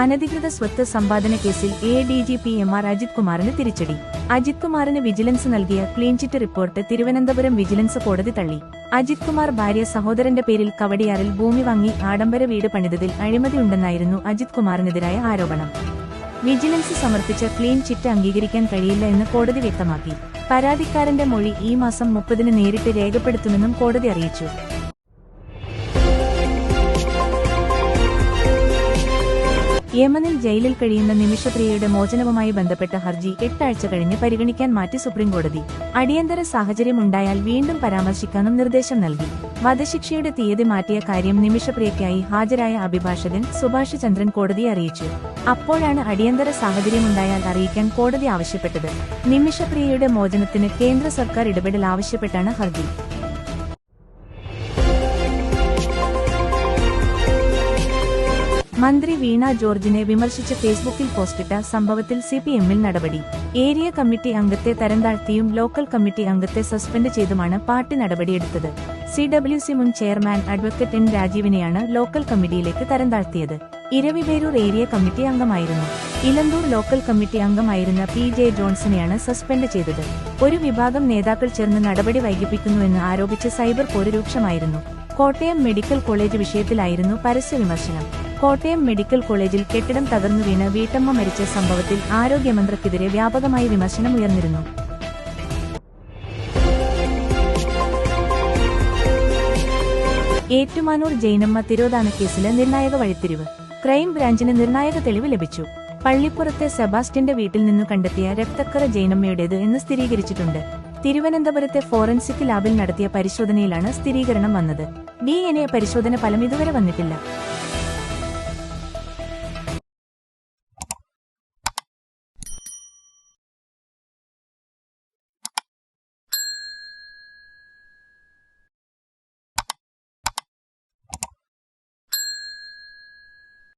അനധികൃത സ്വത്ത് സമ്പാദന കേസിൽ A D G P M R Ajith കുമാറിന് തിരിച്ചടി. അജിത് കുമാറിന് വിജിലൻസ് നൽകിയ ക്ലീൻചിറ്റ് റിപ്പോർട്ട് തിരുവനന്തപുരം വിജിലൻസ് കോടതി തള്ളി. അജിത് കുമാർ ഭാര്യ സഹോദരന്റെ പേരിൽ കവടിയാറിൽ ഭൂമി വാങ്ങി ആഡംബര വീട് പണിതതിൽ അഴിമതിയുണ്ടെന്നായിരുന്നു അജിത് കുമാറിനെതിരായ ആരോപണം. വിജിലൻസ് സമർപ്പിച്ച ക്ലീൻ ചിറ്റ് അംഗീകരിക്കാൻ കഴിയില്ല എന്ന് കോടതി വ്യക്തമാക്കി. പരാതിക്കാരന്റെ മൊഴി ഈ മാസം മുപ്പതിന് നേരിട്ട് രേഖപ്പെടുത്തുമെന്നും കോടതി അറിയിച്ചു. യമനിൽ ജയിലിൽ കഴിയുന്ന നിമിഷപ്രിയയുടെ മോചനവുമായി ബന്ധപ്പെട്ട ഹർജി എട്ടാഴ്ച കഴിഞ്ഞ് പരിഗണിക്കാൻ മാറ്റി സുപ്രീംകോടതി. അടിയന്തര സാഹചര്യം ഉണ്ടായാൽ വീണ്ടും പരാമർശിക്കാനും നിർദ്ദേശം നൽകി. വധശിക്ഷയുടെ തീയതി മാറ്റിയ കാര്യം നിമിഷപ്രിയയ്ക്കായി ഹാജരായ അഭിഭാഷകൻ സുഭാഷ് ചന്ദ്രൻ കോടതിയെ അറിയിച്ചു. അപ്പോഴാണ് അടിയന്തര സാഹചര്യമുണ്ടായാൽ അറിയിക്കാൻ കോടതി ആവശ്യപ്പെട്ടത്. നിമിഷപ്രിയയുടെ മോചനത്തിന് കേന്ദ്ര സർക്കാർ ഇടപെടൽ ആവശ്യപ്പെട്ടാണ് ഹർജി. മന്ത്രി വീണ ജോർജിനെ വിമർശിച്ച് ഫേസ്ബുക്കിൽ പോസ്റ്റിട്ട സംഭവത്തിൽ സിപിഎമ്മിൽ നടപടി. ഏരിയ കമ്മിറ്റി അംഗത്തെ തരംതാഴ്ത്തിയും ലോക്കൽ കമ്മിറ്റി അംഗത്തെ സസ്പെൻഡ് ചെയ്തുമാണ് പാർട്ടി നടപടിയെടുത്തത്. സി ഡബ്ല്യു സി മുൻ ചെയർമാൻ അഡ്വക്കേറ്റ് എൻ രാജീവിനെയാണ് ലോക്കൽ കമ്മിറ്റിയിലേക്ക് തരംതാഴ്ത്തിയത് ഇരവിപേരൂർ ഏരിയ കമ്മിറ്റി അംഗമായിരുന്നു. ഇലന്തൂർ ലോക്കൽ കമ്മിറ്റി അംഗമായിരുന്ന പി ജെ ജോൺസണെയാണ് സസ്പെൻഡ് ചെയ്തത്. ഒരു വിഭാഗം നേതാക്കൾ ചേർന്ന് നടപടി വൈകിപ്പിക്കുന്നുവെന്ന് ആരോപിച്ച് സൈബർ പോര് രൂക്ഷമായിരുന്നു. കോട്ടയം മെഡിക്കൽ കോളേജ് വിഷയത്തിലായിരുന്നു പരസ്യ വിമർശനം. കോട്ടയം മെഡിക്കൽ കോളേജിൽ കെട്ടിടം തകർന്നു വീണ് വീട്ടമ്മ മരിച്ച സംഭവത്തിൽ ആരോഗ്യമന്ത്രിക്കെതിരെ വ്യാപകമായ വിമർശനം ഉയർന്നിരുന്നു. ഏറ്റുമാനൂർ ജൈനമ്മ തിരോധാന കേസിൽ നിർണായക വഴിത്തിരിവ്. ക്രൈംബ്രാഞ്ചിന് നിർണായക തെളിവ് ലഭിച്ചു. പള്ളിപ്പുറത്തെ സെബാസ്റ്റ്യന്റെ വീട്ടിൽ നിന്നു കണ്ടെത്തിയ രക്തക്കറ ജൈനമ്മയുടേത് എന്ന് സ്ഥിരീകരിച്ചിട്ടുണ്ട്. തിരുവനന്തപുരത്തെ ഫോറൻസിക് ലാബിൽ നടത്തിയ പരിശോധനയിലാണ് സ്ഥിരീകരണം വന്നത്. ഡി എൻ എ പരിശോധന ഫലം ഇതുവരെ വന്നിട്ടില്ല.